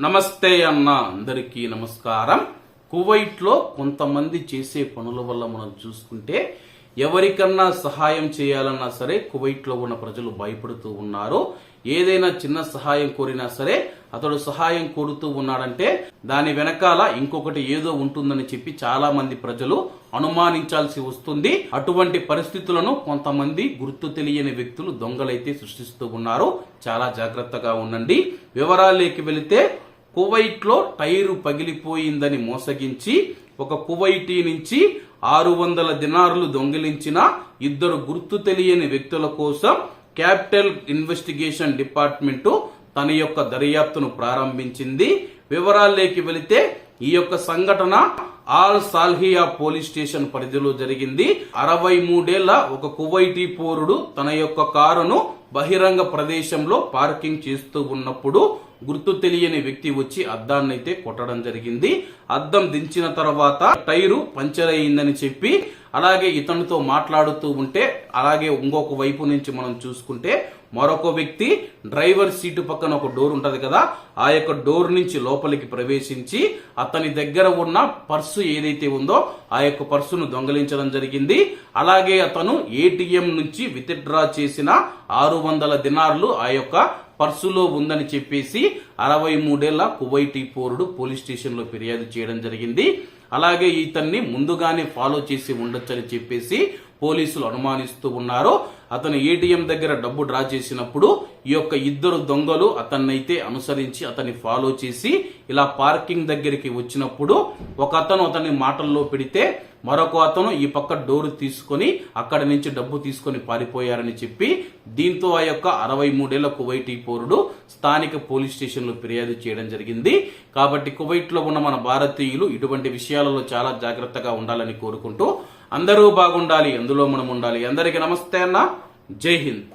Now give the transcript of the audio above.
నమస్తే అన్న అందరికీ నమస్కారం. కువైట్లో కొంతమంది చేసే పనుల వల్ల మనం చూసుకుంటే ఎవరికన్నా సహాయం చేయాలన్నా సరే కువైట్లో ఉన్న ప్రజలు భయపడుతూ ఉన్నారు. ఏదైనా చిన్న సహాయం కోరినా సరే అతడు సహాయం కోరుతూ ఉన్నాడంటే దాని వెనకాల ఇంకొకటి ఏదో ఉంటుందని చెప్పి చాలా మంది ప్రజలు అనుమానించాల్సి వస్తుంది. అటువంటి పరిస్థితులను కొంతమంది గుర్తు తెలియని వ్యక్తులు దొంగలైతే సృష్టిస్తూ ఉన్నారు. చాలా జాగ్రత్తగా ఉండండి. వివరాల్లోకి వెళితే కువైట్లో టైరు పగిలిపోయిందని మోసగించి ఒక కువైటీ నుంచి ఆరు వందల దినారులు దొంగిలించిన ఇద్దరు గుర్తు తెలియని వ్యక్తుల కోసం క్యాపిటల్ ఇన్వెస్టిగేషన్ డిపార్ట్మెంట్ తన యొక్క దర్యాప్తును ప్రారంభించింది. వివరాల్లోకి వెళితే ఈ యొక్క సంఘటన ఆల్ సాల్హియా పోలీస్ స్టేషన్ పరిధిలో జరిగింది. అరవై మూడేళ్ళ ఒక కువైటీ పౌరుడు తన యొక్క కారును బహిరంగ ప్రదేశంలో పార్కింగ్ చేస్తూ ఉన్నప్పుడు గుర్తు తెలియని వ్యక్తి వచ్చి అద్దాన్నైతే కొట్టడం జరిగింది. అద్దం దించిన తర్వాత టైరు పంచర్ అయిందని చెప్పి అలాగే ఇతనితో మాట్లాడుతూ ఉంటే అలాగే ఇంకొక వైపు నుంచి మనం చూసుకుంటే మరొక వ్యక్తి డ్రైవర్ సీటు పక్కన ఒక డోర్ ఉంటది కదా ఆ యొక్క డోర్ నుంచి లోపలికి ప్రవేశించి అతని దగ్గర ఉన్న పర్సు ఏదైతే ఉందో ఆ యొక్క పర్సును దొంగలించడం జరిగింది. అలాగే అతను ఏటీఎం నుంచి విత్డ్రా చేసిన ఆరు వందల దినార్లు ఆ యొక్క పర్సులో ఉందని చెప్పేసి అరవై మూడేళ్ళ కువైటీ పౌరుడు పోలీస్ స్టేషన్లో ఫిర్యాదు చేయడం జరిగింది. అలాగే ఇతన్ని ముందుగానే ఫాలో చేసి ఉండొచ్చని చెప్పేసి పోలీసులు అనుమానిస్తూ ఉన్నారు. అతను ఏటీఎం దగ్గర డబ్బు డ్రా చేసినప్పుడు ఈ యొక్క ఇద్దరు దొంగలు అతన్నైతే అనుసరించి అతన్ని ఫాలో చేసి ఇలా పార్కింగ్ దగ్గరికి వచ్చినప్పుడు ఒక అతను అతన్ని మాటల్లో పెడితే మరొక అతను ఈ పక్క డోరు తీసుకొని అక్కడి నుంచి డబ్బు తీసుకొని పారిపోయారని చెప్పి దీంతో ఆ యొక్క అరవై మూడేళ్ళ కువైటీ పౌరుడు స్థానిక పోలీస్ స్టేషన్లో ఫిర్యాదు చేయడం జరిగింది. కాబట్టి కువైట్లో ఉన్న మన భారతీయులు ఇటువంటి విషయాలలో చాలా జాగ్రత్తగా ఉండాలని కోరుకుంటూ అందరూ బాగుండాలి అందులో మనం ఉండాలి. అందరికీ నమస్తే అన్న. జై హింద్.